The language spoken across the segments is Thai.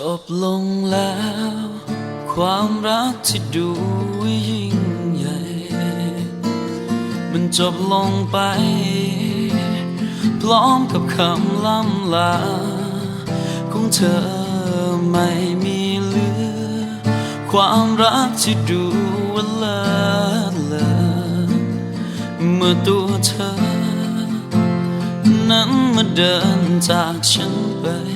จบลงแล้ว ความรักที่ดูยิ่งใหญ่ มันจบลงไป พร้อมกับคำล่ำลา ของเธอไม่มีเหลือ ความรักที่ดูว่าเลิศเลอเมื่อตัวเธอ นั้นมาเดินจากฉันไป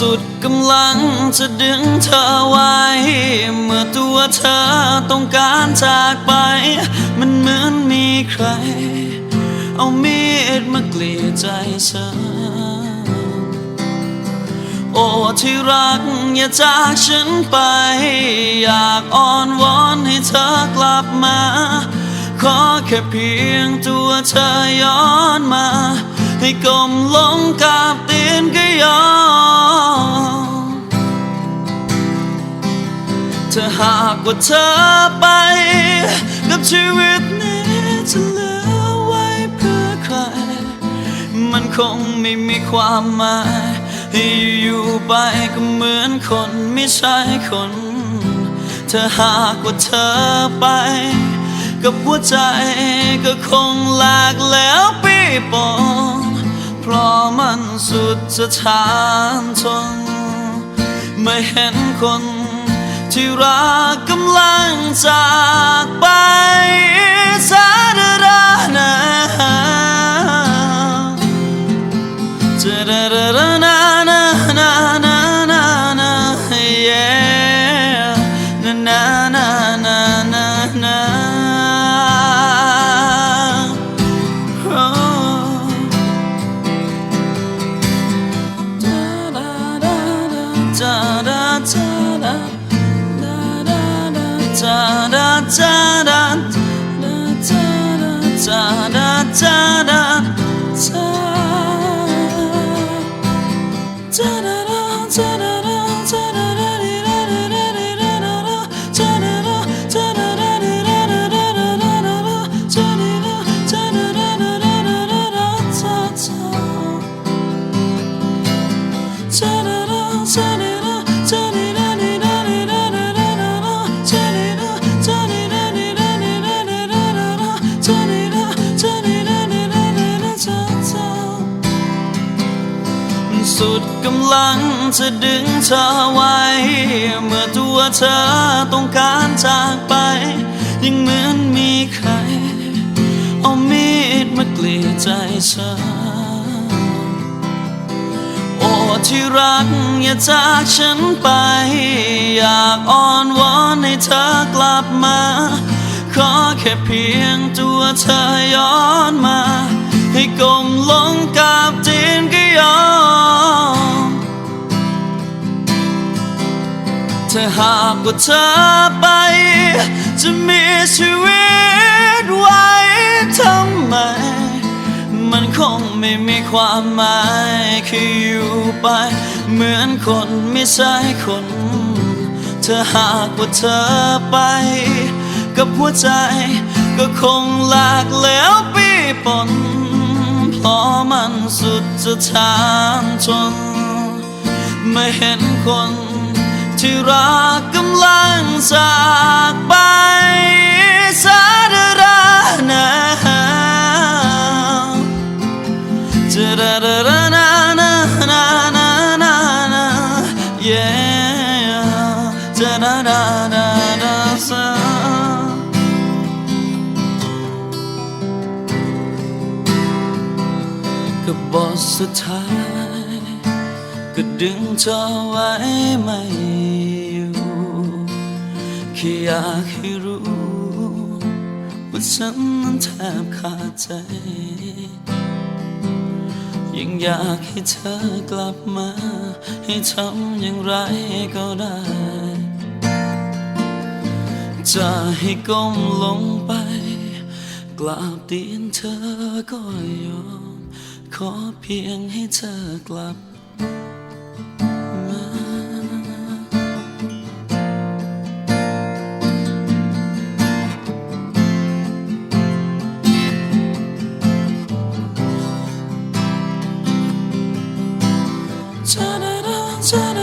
สุดกำลังจะดึงเธอไว้ เมื่อตัวเธอต้องการจากไป มันเหมือนมีใคร เอามีดมาเกรีดใจฉันโอ้ที่รักอย่าจากฉันไป อยากอ้อนวอนให้เธอกลับมา ขอแค่เพียงตัวเธอย้อนมา ให้กลมลงกับ กว่าเธอไป กับชีวิตนี้จะเหลือไว้เพื่อใคร มันคงไม่มีความหมายให้อยู่ไปก็เหมือนคนไม่ใช่คนถ้าหากว่าเธอไป กับหัวใจก็คงหลากแล้วปีปองเพราะมันสุดจะทานทนไม่เห็นคน ที่รักกำลังจากไปสาดรานาจะดาดาดานานานานานานา yeah นานานานานานาจาดาดาดาจาดาจาดา ด สุดกำลังจะดึงเธอไว้ เมื่อตัวเธอต้องการจากไป ยังเหมือนมีใคร เอามีดมากรีดใจฉันโอ้ที่รักอย่าจากฉันไป อยากอ้อนวอนให้เธอกลับมา ขอแค่เพียงตัวเธอย้อนมา ให้กลมลงกับตีน ถ้าหากว่าเธอไป จะมีชีวิตไว้ทำไม มันคงไม่มีความหมายคืออยู่ไป เหมือนคนไม่ใช่คนเธอหากว่าเธอไป กับหัวใจก็คงหลากแล้วปีปนเพราะมันสุดจะทานทนไม่เห็นคน ที่รักกำลังจากไปสาดรานาจะดาดาดานานานานานานา yeah จะดาดาดาดาซากับบทสุดท้าย ดึงเธอไว้ไม่อยู่แค่อยากให้รู้ว่าฉันนั้นแทบขาดใจ ยังอยากให้เธอกลับมา ให้ทำอย่างไรก็ได้ จะให้ก้มลงไป กราบตีนเธอก็ยอม ขอเพียงให้เธอกลับ turn it on, turn it on.